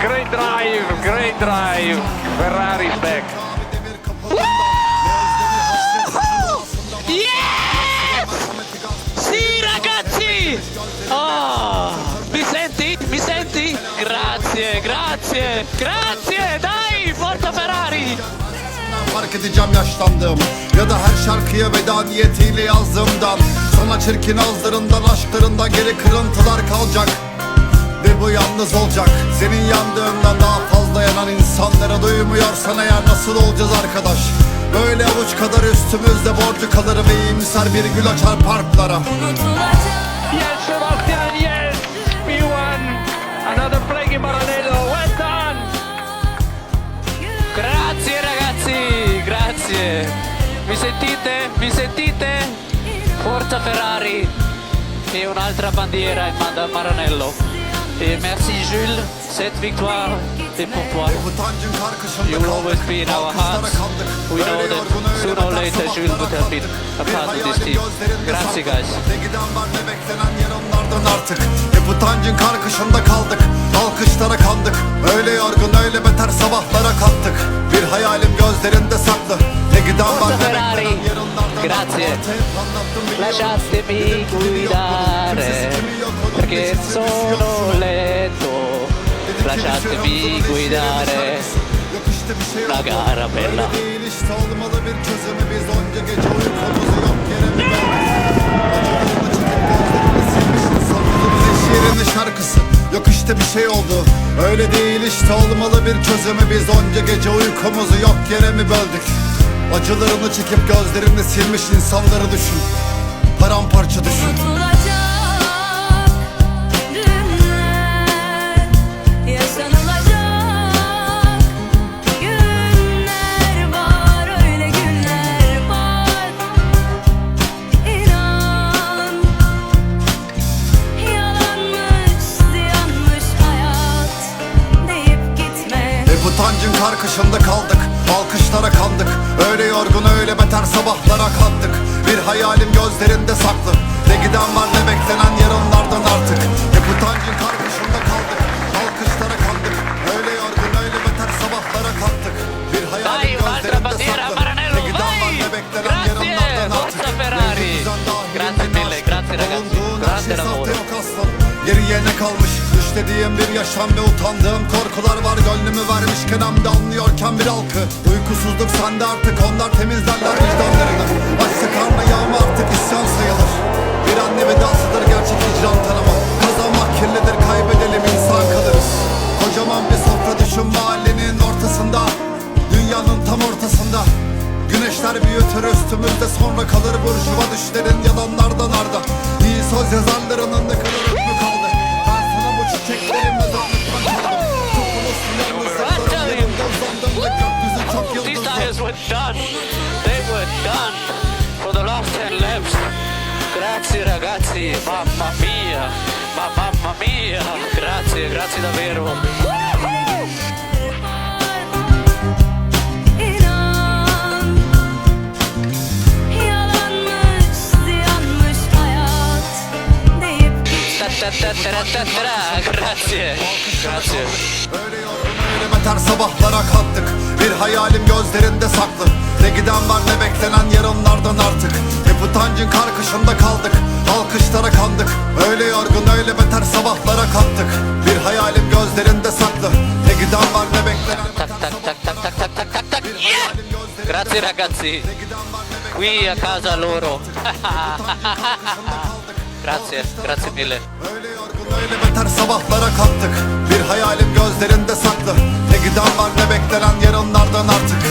great drive, great drive. Ferrari's back. Yes! Sì ragazzi! Oh, mi senti? Mi senti? Grazie, grazie, grazie! Dai, forza Ferrari! Fark edeceğim yaşlandığım Ya da her şarkıya veda niyetiyle yazdığımdan Sana çirkin ağızlarından aşklarında geri kırıntılar kalacak bu yalnız olacak Senin yandığından daha fazla yanan insanlara duymuyorsan eğer nasıl olacağız arkadaş Böyle avuç kadar üstümüzde borcu kalır ve iyimser bir gül açar parklara Yes, Sebastian, yes. We won. Another flag in Maranello. Well done. Grazie ragazzi, grazie! Mi sentite? Mi sentite? Forza Ferrari! E un'altra bandiera in Maranello. E merci Jules, cette victoire est pour toi. You will always be in our hearts. We know that sooner or later Jules would have been a part of this team. Grazie guys. Ne giden var ne beklenen yarınlardan artık. Hep utancın karkışında kaldık. Alkışlara kandık. Öyle yorgun öyle beter sabahlara kattık. Bir hayalim gözlerinde saklı. Ne giden var ne beklenen yarınlardan Grazie. Lasciatemi guidare perché sono lento. Lasciatemi guidare. La gara bella. Şarkısı Yok işte bir şey oldu Öyle değil işte olmalı bir çözümü Biz onca gece uykumuzu yok yere mi böldük Acılarını çekip gözlerini silmiş insanları düşün Paramparça düşün karkışında kaldık. Alkışlara kandık. Öyle yorgun öyle beter sabahlara kattık Bir hayalim gözlerinde saklı. Ne giden var ne beklenen yarınlardan artık. Hep utancın karkışında Düşlediğim bir yaşam ve utandığım korkular var. Gönlümü vermişken hem de anlıyorken bir halkı Uykusuzluk sende artık onlar temizlerler vicdanlarını. Açsa karnı yağma artık isyan sayılır. Bir anne vedasıdır gerçek hicran tanımı. Kazanmak kirlidir kaybedelim insan kalırız. Kocaman bir sofra düşün mahallenin ortasında. Dünyanın tam ortasında. Güneşler büyütür üstümüzde sonra kalır burjuva düşlerin yalanlardan arda. İyi söz yazarlarının Rangers were done. They were done for the last 10 laps. Grazie ragazzi, mamma mia, ma mamma mia. Grazie, grazie davvero. Grazie. Grazie. Öyle yorum öyle beter sabahlara kat gözlerinde saklı. Ne giden var ne beklenen yarınlardan artık. Hep utancın karkışında kaldık. Alkışlara kandık. Öyle yorgun öyle beter sabahlara kattık. Bir hayalim gözlerinde saklı. Ne giden var ne beklenen Tak tak tak tak tak tak tak tak tak. Grazie ragazzi, qui a casa loro. grazie, grazie mille. Öyle yorgun öyle beter sabahlara kattık. Bir hayalim gözlerinde saklı. Ne giden var ne beklenen Kafadan artık